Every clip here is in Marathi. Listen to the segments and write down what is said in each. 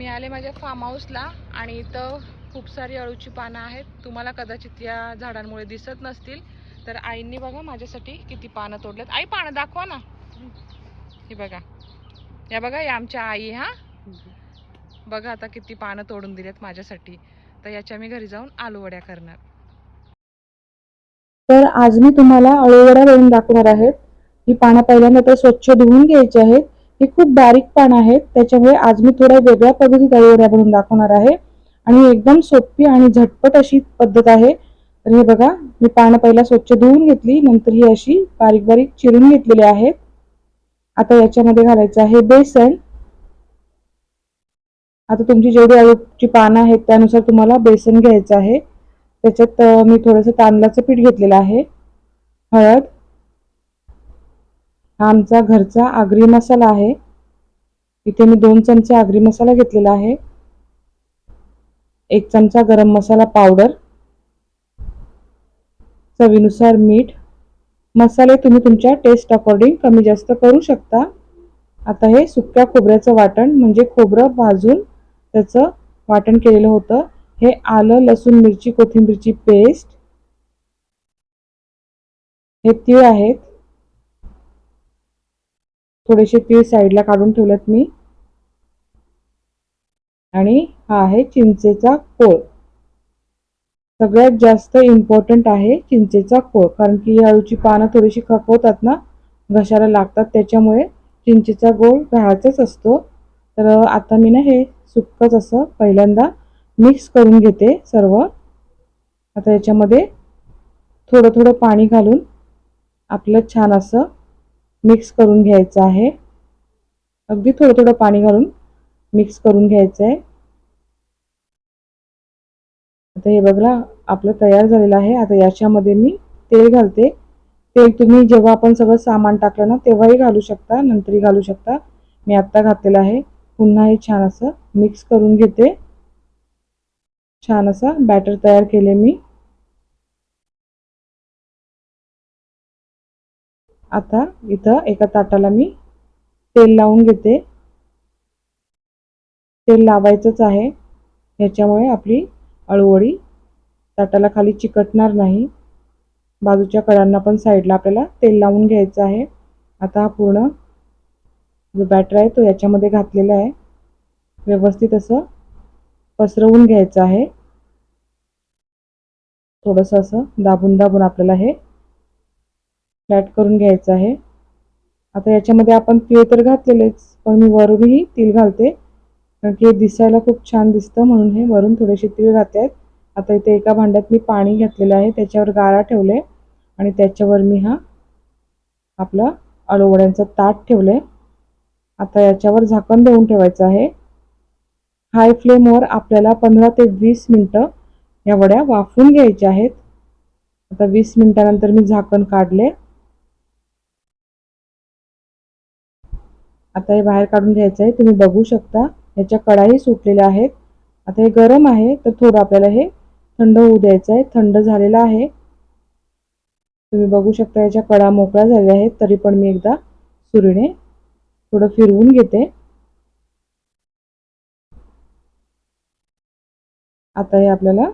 मी आले माझ्या फार्म हाऊसला आणि इथं खूप सारी अळूची पानं आहेत. तुम्हाला कदाचित या झाडांमुळे दिसत नसतील. तर आईंनी बघा माझ्यासाठी किती पानं तोडलेत. आई पानं दाखवा ना. हे बघा. या बघा या आमच्या आई हा. बघा आता किती पानं तोडून दिलेत माझ्यासाठी. तर याच्या मी घरी जाऊन आलूवड्या करणार. तर आज मी तुम्हाला अळूवड्या बनवून दाखवणार आहेत ही पानं पहिल्यांदा तर स्वच्छ धुवून घ्यायची आहेत. हे खूप बारीक पानं आहेत. त्याच्यामुळे आज मी थोड्या वेगळ्या पद्धतीत अळूवड्या बनवून दाखवणार आहे. आणि एकदम सोपी आणि झटपट अशी पद्धत आहे. तर हे बघा मी पानं पहिला स्वच्छ धुवून घेतली नंतर ही अशी बारीक बारीक चिरून घेतलेली आहेत. आता याच्यामध्ये घालायचं आहे बेसन. आता तुमची जेवढी आळूची पानं आहेत त्यानुसार तुम्हाला बेसन घ्यायचं आहे. त्याच्यात मी थोडंसं तांदळाचं पीठ घेतलेलं आहे. हळद. हा आमचा घरचा आगरी मसाला आहे. इथे मी दोन चमचे आगरी मसाला घेतलेला आहे. एक चमचा गरम मसाला पावडर. चवीनुसार मीठ. मसाले तुम्ही तुमच्या टेस्ट अकॉर्डिंग कमी जास्त करू शकता. आता हे सुक्या खोबऱ्याचं वाटण म्हणजे खोबरं भाजून त्याचं वाटण केलेलं होतं. हे आलं लसूण मिरची कोथिंबीरची पेस्ट हे तीळ आहेत. थोडेसे तीळ साईडला काढून ठेवलेत मी. आणि हा आहे चिंचेचा कोळ. सगळ्यात जास्त इम्पॉर्टंट आहे चिंचेचा कोळ कारण की ही अळूची पानं थोडीशी खपवतात ना घशाला लागतात त्याच्यामुळे चिंचेचा गोळ घालायचाच असतो. तर आता मी ना हे सुक्कंच असं पहिल्यांदा मिक्स करून घेते सर्व. आता याच्यामध्ये थोडं थोडं पाणी घालून आपलं छान असं मिक्स करून घ्यायचं आहे. अगदी थोडं थोडं पाणी घालून मिक्स करून घ्यायचं आहे. आता हे बघा आपलं तयार झालेलं आहे. आता याच्यामध्ये मी तेल घालते. तेल तुम्ही जेव्हा आपण सगळं सामान टाकलं ना तेव्हाही घालू शकता नंतरही घालू शकता. मी आत्ता घातलेलं आहे. पुन्हा हे छान असं मिक्स करून घेते. छान असं बॅटर तयार केले मी. आता इथं एका ताटाला मी तेल लावून घेते. तेल लावायचंच आहे. ह्याच्यामुळे आपली अळूवडी ताटाला खाली चिकटणार नाही. बाजूच्या कडांना पण साईडला आपल्याला तेल लावून घ्यायचं आहे. आता हा पूर्ण जो बॅटर आहे तो याच्यामध्ये घातलेला आहे. व्यवस्थित असं पसरवून घ्यायचं आहे. थोडंसं असं दाबून दाबून आपल्याला हे फ्लॅट करून घ्यायचं आहे. आता याच्यामध्ये आपण तीळ तर घातलेलेच पण मी वरूनही तीळ घालते. कारण की हे दिसायला खूप छान दिसतं म्हणून हे वरून थोडेसे तीळ घातले आहेत. आता इथे एका भांड्यात मी पाणी घातलेलं आहे त्याच्यावर गारा ठेवले आणि त्याच्यावर मी हा आपला अळूवड्यांचा ताट ठेवले. आता याच्यावर झाकण देऊन ठेवायचं आहे. हाय फ्लेमवर आपल्याला पंधरा ते वीस मिनटं या वड्या वाफवून घ्यायच्या आहेत. आता वीस मिनटानंतर मी झाकण काढले. आता हे बाहेर काढून घ्यायचं आहे. तुम्ही बघू शकता. ह्याच्या कडाही सुटलेल्या आहेत. आता हे गरम आहे तर थोडं आपल्याला हे थंड होऊ द्यायचं आहे. थंड झालेलं आहे. तुम्ही बघू शकता याच्या कडा मोकळ्या झालेल्या आहेत. तरी पण मी एकदा सुरीने थोडं फिरवून घेते. आता हे आपल्याला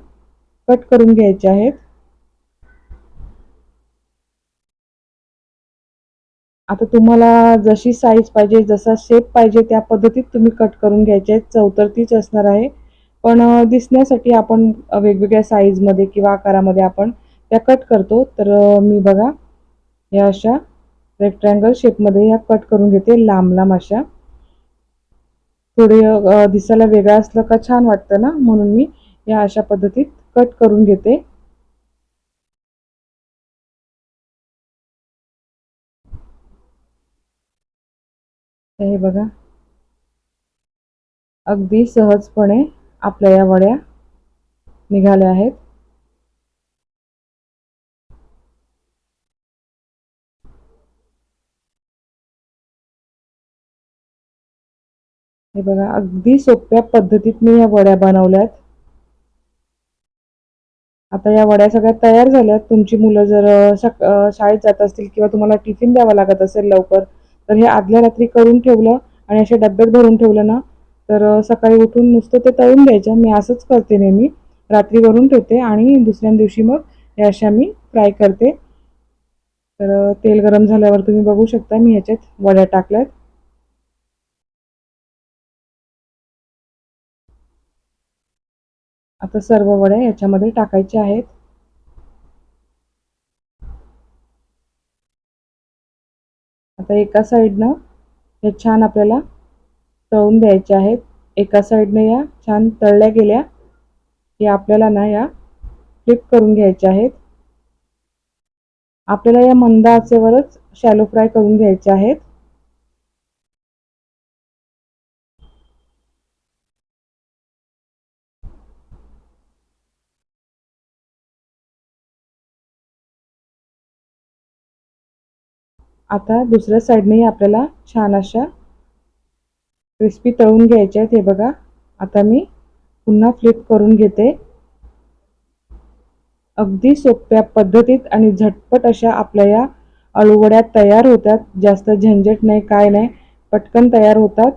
कट करून घ्यायचे आहेत. आता तुम्हाला जशी साईज पाहिजे जसा शेप पाहिजे त्या पद्धतीत तुम्ही कट करून घ्यायचे आहेत. चव तीच असणार आहे. पण दिसण्यासाठी आपण वेगवेगळ्या साईजमध्ये किंवा आकारामध्ये आपण त्या कट करतो. तर मी बघा या अशा रेक्टँगल शेपमध्ये ह्या कट करून घेते. लांब लांब अशा. थोडे दिसायला वेगळं असलं का छान वाटतं ना? म्हणून मी या अशा पद्धतीत कट करून घेते. हे बघा. अगदी सहजपणे आपल्या या वड्या निघाल्या आहेत. हे बघा अगदी सोप्या पद्धतीत मी या वड्या बनवल्यात आता या वड्या सगळ्या तयार झाल्यात तुमची मुलं जर शाळेत जात असतील किंवा तुम्हाला टिफिन द्यावा लागत असेल लवकर तर हे आदल्या रात्री करून ठेवलं आणि अशा डब्यात भरून ठेवलं ना तर सकाळी उठून नुसतं ते तळून द्यायचं मी असंच करते नेहमी. रात्री भरून ठेवते आणि दुसऱ्या दिवशी मग हे अशा मी फ्राय करते. तर तेल गरम झाल्यावर तुम्ही बघू शकता मी ह्याच्यात वड्या टाकल्यात. आता सर्व वड्या याच्यामध्ये टाकायच्या आहेत. आता एका साईडनं हे छान आपल्याला तळून द्यायचे आहेत. एका साईडनं या छान तळल्या गेल्या. की आपल्याला ना या फ्लिप करून घ्यायच्या आहेत. आपल्याला या मंद आचेवरच शॅलो फ्राय करून घ्यायचे आहेत. आता दुसऱ्या साईडनेही आपल्याला छान अशा क्रिस्पी तळून घ्यायच्या आहेत. हे बघा आता मी पुन्हा फ्लिप करून घेते. अगदी सोप्या पद्धतीत आणि झटपट अशा आपल्या या अळूवड्या तयार होतात. जास्त झंझट नाही काय नाही पटकन तयार होतात.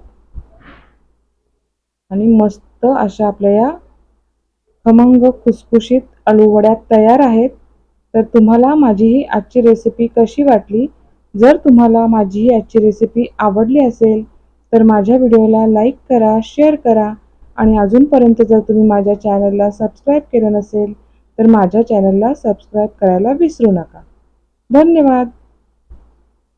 आणि मस्त अशा आपल्या या खमंग खुसखुशीत अळूवड्या तयार आहेत. तर तुम्हाला माझी ही आजची रेसिपी कशी वाटली? जर तुम्हाला माझी ही आजची रेसिपी आवडली असेल तर माझ्या व्हिडिओला लाईक करा शेअर करा. आणि अजूनपर्यंत जर तुम्ही माझ्या चॅनलला सबस्क्राईब केलं नसेल तर माझ्या चॅनलला सबस्क्राईब करायला विसरू नका. धन्यवाद!